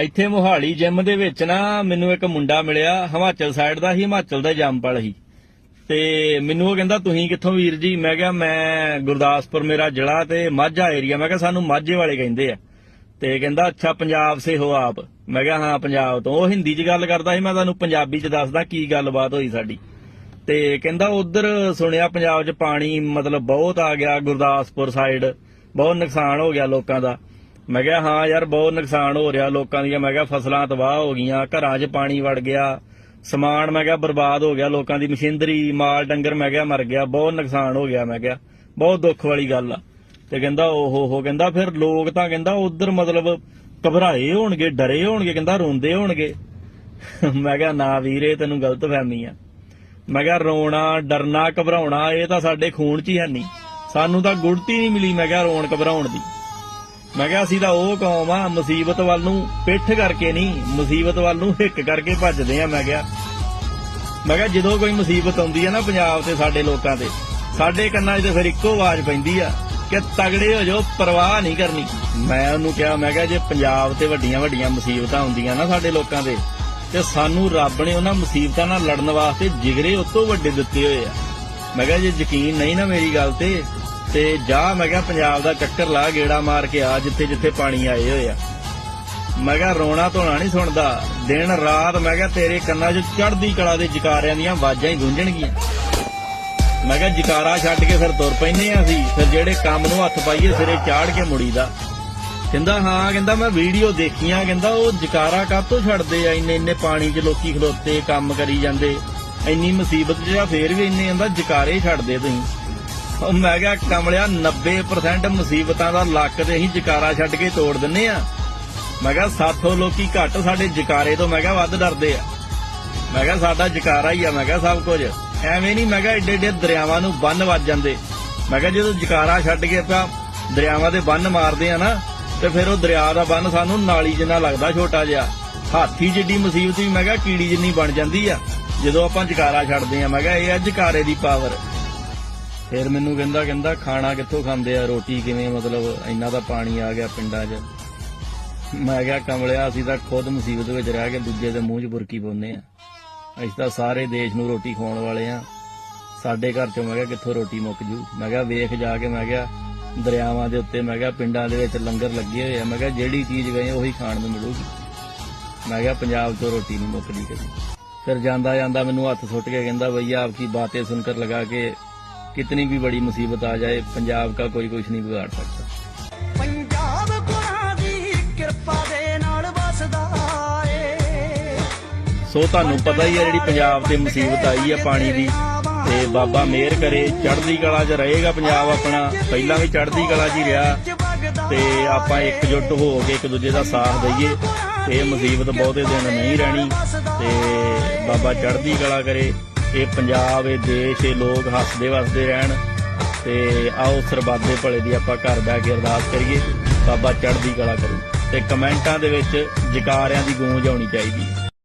ਇੱਥੇ ਮੋਹਾਲੀ ਜਿਮ ਦੇ ਵਿੱਚ ਨਾ ਮੈਨੂੰ ਇੱਕ ਮੁੰਡਾ ਮਿਲਿਆ, ਹਿਮਾਚਲ ਸਾਈਡ ਦਾ ਹੀ ਹਿਮਾਚਲ ਦਾ ਜੰਪਲ ਸੀ। ਤੇ ਮੈਨੂੰ ਉਹ ਕਹਿੰਦਾ, ਤੁਸੀਂ ਕਿੱਥੋਂ ਵੀਰ ਜੀ? ਮੈਂ ਕਿਹਾ, ਮੈਂ ਗੁਰਦਾਸਪੁਰ ਮੇਰਾ ਜ਼ਿਲ੍ਹਾ ਤੇ ਮਾਝਾ ਏਰੀਆ ਮੈਂ ਕਿਹਾ, ਸਾਨੂੰ ਮਾਝੇ ਵਾਲੇ ਕਹਿੰਦੇ ਆ। ਤੇ ਕਹਿੰਦਾ, ਅੱਛਾ, ਪੰਜਾਬ ਸੇ ਹੋ ਆਪ। ਮੈਂ ਕਿਹਾ, ਹਾਂ, ਪੰਜਾਬ ਤੋਂ। ਉਹ ਹਿੰਦੀ 'ਚ ਗੱਲ ਕਰਦਾ ਸੀ, ਮੈਂ ਤੁਹਾਨੂੰ ਪੰਜਾਬੀ 'ਚ ਦੱਸਦਾ ਕੀ ਗੱਲਬਾਤ ਹੋਈ ਸਾਡੀ। ਤੇ ਕਹਿੰਦਾ, ਉਧਰ ਸੁਣਿਆ ਪੰਜਾਬ 'ਚ ਪਾਣੀ ਮਤਲਬ ਬਹੁਤ ਆ ਗਿਆ ਗੁਰਦਾਸਪੁਰ ਸਾਈਡ ਬਹੁਤ ਨੁਕਸਾਨ ਹੋ ਗਿਆ ਲੋਕਾਂ ਦਾ। ਮੈਂ ਕਿਹਾ, ਹਾਂ ਯਾਰ, ਬਹੁਤ ਨੁਕਸਾਨ ਹੋ ਰਿਹਾ ਲੋਕਾਂ ਦੀਆਂ। ਮੈਂ ਕਿਹਾ, ਫਸਲਾਂ ਤਬਾਹ ਹੋ ਗਈਆਂ, ਘਰਾਂ 'ਚ ਪਾਣੀ ਵੜ ਗਿਆ, ਸਮਾਨ ਮੈਂ ਕਿਹਾ ਬਰਬਾਦ ਹੋ ਗਿਆ ਲੋਕਾਂ ਦੀ ਮਸ਼ੀਨਰੀ, ਮਾਲ, ਡੰਗਰ ਮੈਂ ਕਿਹਾ ਮਰ ਗਿਆ, ਬਹੁਤ ਨੁਕਸਾਨ ਹੋ ਗਿਆ ਮੈਂ ਕਿਹਾ। ਬਹੁਤ ਦੁੱਖ ਵਾਲੀ ਗੱਲ ਆ। ਤੇ ਕਹਿੰਦਾ, ਓਹੋ ਹੋ, ਕਹਿੰਦਾ, ਫਿਰ ਲੋਕ ਤਾਂ ਕਹਿੰਦਾ ਉਧਰ ਮਤਲਬ ਘਬਰਾਏ ਹੋਣਗੇ, ਡਰੇ ਹੋਣਗੇ, ਕਹਿੰਦਾ ਰੋਂਦੇ ਹੋਣਗੇ। ਮੈਂ ਕਿਹਾ, ਨਾ ਵੀਰੇ, ਤੈਨੂੰ ਗਲਤ ਫਹਿਮੀ ਆ। ਮੈਂ ਕਿਹਾ, ਰੋਣਾ, ਡਰਨਾ, ਘਬਰਾਉਣਾ, ਇਹ ਤਾਂ ਸਾਡੇ ਖੂਨ 'ਚ ਹੀ ਹੈ ਨਹੀਂ ਸਾਨੂੰ ਤਾਂ ਗੁੜਤੀ ਨਹੀਂ ਮਿਲੀ, ਮੈਂ ਕਿਹਾ, ਰੋਣ ਘਬਰਾਉਣ ਦੀ। ਮੈਂ ਕਿਹਾ ਅਸੀਂ ਤਾਂ ਉਹ ਕੌਮ ਆ, ਮੁਸੀਬਤ ਵੱਲ ਨੂੰ ਪਿੱਠ ਕਰਕੇ ਨਹੀਂ, ਮੁਸੀਬਤ ਵੱਲ ਨੂੰ ਹਿੱਕ ਕਰਕੇ ਭੱਜਦੇ ਆ, ਮੈਂ ਕਿਹਾ। ਮੈਂ ਕਿਹਾ ਜਦੋਂ ਕੋਈ ਮੁਸੀਬਤ ਆਉਂਦੀ ਆ ਨਾ ਪੰਜਾਬ ਤੇ ਸਾਡੇ ਲੋਕਾਂ ਤੇ, ਸਾਡੇ ਕੰਨਾਂ 'ਚ ਤੇ ਫਿਰ ਇੱਕੋ ਆਵਾਜ਼ ਪੈਂਦੀ ਆ ਕਿ ਤਗੜੇ ਹੋ ਜਾਓ, ਪਰਵਾਹ ਨਹੀਂ ਕਰਨੀ। ਮੈਂ ਉਹਨੂੰ ਕਿਹਾ, ਮੈਂ ਕਿਹਾ ਜੇ ਪੰਜਾਬ ਤੇ ਵੱਡੀਆਂ ਵੱਡੀਆਂ ਮੁਸੀਬਤਾਂ ਹੁੰਦੀਆਂ ਨਾ ਸਾਡੇ ਲੋਕਾਂ ਦੇ ਤੇ ਸਾਨੂੰ ਰੱਬ ਨੇ ਉਹਨਾਂ ਮੁਸੀਬਤਾਂ ਨਾਲ ਲੜਨ ਵਾਸਤੇ ਜਿਗਰੇ ਉਤੋਂ ਵੱਡੇ ਦਿੱਤੇ ਹੋਏ ਆ। ਮੈਂ ਕਿਹਾ ਜੇ ਯਕੀਨ ਨਹੀਂ ਨਾ ਮੇਰੀ ਗੱਲ ਤੇ ਤੇ ਜਾ ਮੈਂ ਕਿਹਾ ਪੰਜਾਬ ਦਾ ਚੱਕਰ ਲਾ ਗੇੜਾ ਮਾਰ ਕੇ ਆ ਜਿੱਥੇ ਜਿੱਥੇ ਪਾਣੀ ਆਏ ਹੋਏ ਆ। ਮੈਂ ਕਿਹਾ ਰੋਣਾ ਧੋਣਾ ਨਹੀਂ ਸੁਣਦਾ। ਦਿਨ ਰਾਤ ਮੈਂ ਕਿਹਾ ਤੇਰੇ ਕੰਨਾਂ 'ਚ ਚੜ੍ਹਦੀ ਕਲਾ ਦੇ ਜਕਾਰਿਆਂ ਦੀਆਂ ਆਵਾਜ਼ਾਂ ਹੀ ਗੂੰਜਣਗੀਆਂ। ਮੈਂ ਕਿਹਾ ਜਕਾਰਾ ਛੱਡ ਕੇ ਫਿਰ ਤੁਰ ਪੈਨੇ ਆ ਅਸੀਂ। ਫਿਰ ਜਿਹੜੇ ਕੰਮ ਨੂੰ ਹੱਥ ਪਾਈਏ ਸਿਰੇ ਚਾੜ ਕੇ ਮੁੜੀਦਾ। ਕਹਿੰਦਾ, ਹਾਂ, ਕਹਿੰਦਾ, ਮੈਂ ਵੀਡੀਓ ਦੇਖੀਆਂ। ਕਹਿੰਦਾ, ਉਹ ਜਕਾਰਾ ਕਾਹਤੋਂ ਛੱਡਦੇ ਆ? ਇੰਨੇ ਇੰਨੇ ਪਾਣੀ 'ਚ ਲੋਕੀ ਖਲੋਤੇ, ਕੰਮ ਕਰੀ ਜਾਂਦੇ। ਇੰਨੀ ਮੁਸੀਬਤ 'ਚ ਆ, ਫੇਰ ਵੀ ਇੰਨੇ, ਕਹਿੰਦਾ, ਜਕਾਰੇ ਛੱਡਦੇ ਤੁਸੀਂ। ਉਹ ਮੈਂ ਕਿਹਾ, ਕਮਲਿਆ 90% ਮੁਸੀਬਤਾਂ ਦਾ ਲੱਕ ਤੇ ਅਸੀਂ ਜਕਾਰਾ ਛੱਡ ਕੇ ਤੋੜ ਦਿੰਨੇ ਆ। ਮੈਂ ਕਿਹਾ, ਸਾਥੋਂ ਲੋਕੀ ਘੱਟ ਸਾਡੇ ਜਕਾਰੇ ਤੋਂ ਮੈਂ ਕਿਹਾ, ਵੱਧ ਡਰਦੇ ਆ। ਮੈਂ ਕਿਹਾ, ਸਾਡਾ ਜਕਾਰਾ ਹੀ ਆ। ਮੈਂ ਕਿਹਾ, ਸਭ ਕੁਝ। ਐਵੇਂ ਨਹੀਂ, ਮੈਂ ਕਿਹਾ ਏਡੇ ਏਡੇ ਦਰਿਆਵਾਂ ਨੂੰ ਬੰਨ ਵੱਜ ਜਾਂਦੇ। ਮੈਂ ਕਿਹਾ, ਜਦੋਂ ਜਕਾਰਾ ਛੱਡ ਕੇ ਆਪਾਂ ਦਰਿਆਵਾਂ ਦੇ ਬੰਨ ਮਾਰਦੇ ਆ ਨਾ, ਤੇ ਫਿਰ ਉਹ ਦਰਿਆ ਦਾ ਬੰਨ ਸਾਨੂੰ ਨਾਲੀ ਜਿੰਨਾ ਲੱਗਦਾ ਛੋਟਾ ਜਿਹਾ। ਹਾਥੀ ਜਿੱਡੀ ਮੁਸੀਬਤ ਵੀ, ਮੈਂ ਕਿਹਾ, ਕੀੜੀ ਜਿੰਨੀ ਬਣ ਜਾਂਦੀ ਆ, ਜਦੋਂ ਆਪਾਂ ਜਕਾਰਾ ਛੱਡਦੇ ਆ। ਮੈਂ ਕਿਹਾ, ਇਹ ਆ ਜਕਾਰੇ ਦੀ ਪਾਵਰ ਫਿਰ ਮੈਨੂੰ ਕਹਿੰਦਾ ਕਹਿੰਦਾ ਖਾਣਾ ਕਿੱਥੋਂ ਖਾਂਦੇ ਆ? ਰੋਟੀ ਕਿਵੇਂ? ਮਤਲਬ ਇੰਨਾ ਦਾ ਪਾਣੀ ਆ ਗਿਆ ਪਿੰਡਾਂ 'ਚ। ਮੈਂ ਕਿਹਾ, ਕਮਲਿਆ, ਅਸੀਂ ਤਾਂ ਖੁਦ ਮੁਸੀਬਤ ਵਿੱਚ ਰਹਿ ਕੇ ਦੂਜੇ ਦੇ ਮੂੰਹ 'ਚ ਬੁਰਕੀ ਪਾਉਂਦੇ ਆ। ਅਸੀਂ ਤਾਂ ਸਾਰੇ ਦੇਸ਼ ਨੂੰ ਰੋਟੀ ਖਵਾਉਣ ਵਾਲੇ ਆ। ਸਾਡੇ ਘਰ 'ਚੋਂ ਮੈਂ ਕਿਹਾ, ਕਿੱਥੋਂ ਰੋਟੀ ਮੁੱਕ ਜੂ? ਮੈਂ ਕਿਹਾ, ਵੇਖ ਜਾ ਕੇ, ਮੈਂ ਕਿਹਾ, ਦਰਿਆਵਾਂ ਦੇ ਉੱਤੇ ਮੈਂ ਕਿਹਾ, ਪਿੰਡਾਂ ਦੇ ਵਿੱਚ ਲੰਗਰ ਲੱਗੇ ਹੋਏ ਆ। ਮੈਂ ਕਿਹਾ, ਜਿਹੜੀ ਚੀਜ਼ ਗਏ, ਉਹੀ ਖਾਣ ਨੂੰ ਮਿਲੂਗੀ। ਮੈਂ ਕਿਹਾ, ਪੰਜਾਬ 'ਚੋਂ ਰੋਟੀ ਨਹੀਂ ਮੁੱਕਦੀ ਕਦੀ। ਫਿਰ ਜਾਂਦਾ ਜਾਂਦਾ ਮੈਨੂੰ ਹੱਥ ਸੁੱਟ ਕੇ ਕਹਿੰਦਾ ਬਈਆ ਆਪਕੀ ਬਾਤੇ ਸੁਣਕਰ ਲਗਾ ਕੇ कितनी भी बड़ी मुसीबत आ जाए पंजाब का कोई कुछ नहीं बिगाड़ सकता ਪੰਜਾਬ ਗੁਰਾਂ ਦੀ ਕਿਰਪਾ ਦੇ ਨਾਲ ਵਸਦਾ ਏ ਸੋ ਤੁਹਾਨੂੰ ਪਤਾ ਹੀ ਹੈ ਜਿਹੜੀ ਪੰਜਾਬ ਤੇ ਮੁਸੀਬਤ ਆਈ ਹੈ ਪਾਣੀ ਦੀ ਤੇ ਬਾਬਾ ਮਿਹਰ ਕਰੇ ਚੜ੍ਹਦੀ ਕਲਾ 'ਚ ਰਹੇਗਾ ਪੰਜਾਬ ਆਪਣਾ ਪਹਿਲਾਂ ਵੀ ਚੜ੍ਹਦੀ ਕਲਾ 'ਚ ਹੀ ਰਿਹਾ ਤੇ ਆਪਾਂ ਇਕਜੁੱਟ ਹੋ ਕੇ ਇੱਕ ਦੂਜੇ ਦਾ ਸਾਥ ਦਈਏ ਤੇ ਇਹ ਮੁਸੀਬਤ ਬਹੁਤੇ ਦਿਨ ਨਹੀਂ ਰਹਿਣੀ ਤੇ ਬਾਬਾ ਚੜ੍ਹਦੀ ਕਲਾ ਕਰੇ ਇਹ ਪੰਜਾਬ, ਇਹ ਦੇਸ਼, ਇਹ ਲੋਕ ਹੱਸਦੇ ਵਸਦੇ ਰਹਿਣ। ਤੇ ਆਓ ਸਰਬੱਤ ਭਲੇ ਦੀ ਆਪਾਂ ਘਰ ਬਹਿ ਕੇ ਅਰਦਾਸ ਕਰੀਏ। ਬਾਬਾ ਚੜ੍ਹਦੀ ਕਲਾ ਕਰੂ। ਤੇ ਕਮੈਂਟਾਂ ਦੇ ਵਿੱਚ ਜਕਾਰਿਆਂ ਦੀ ਗੂੰਜ ਆਉਣੀ ਚਾਹੀਦੀ ਹੈ।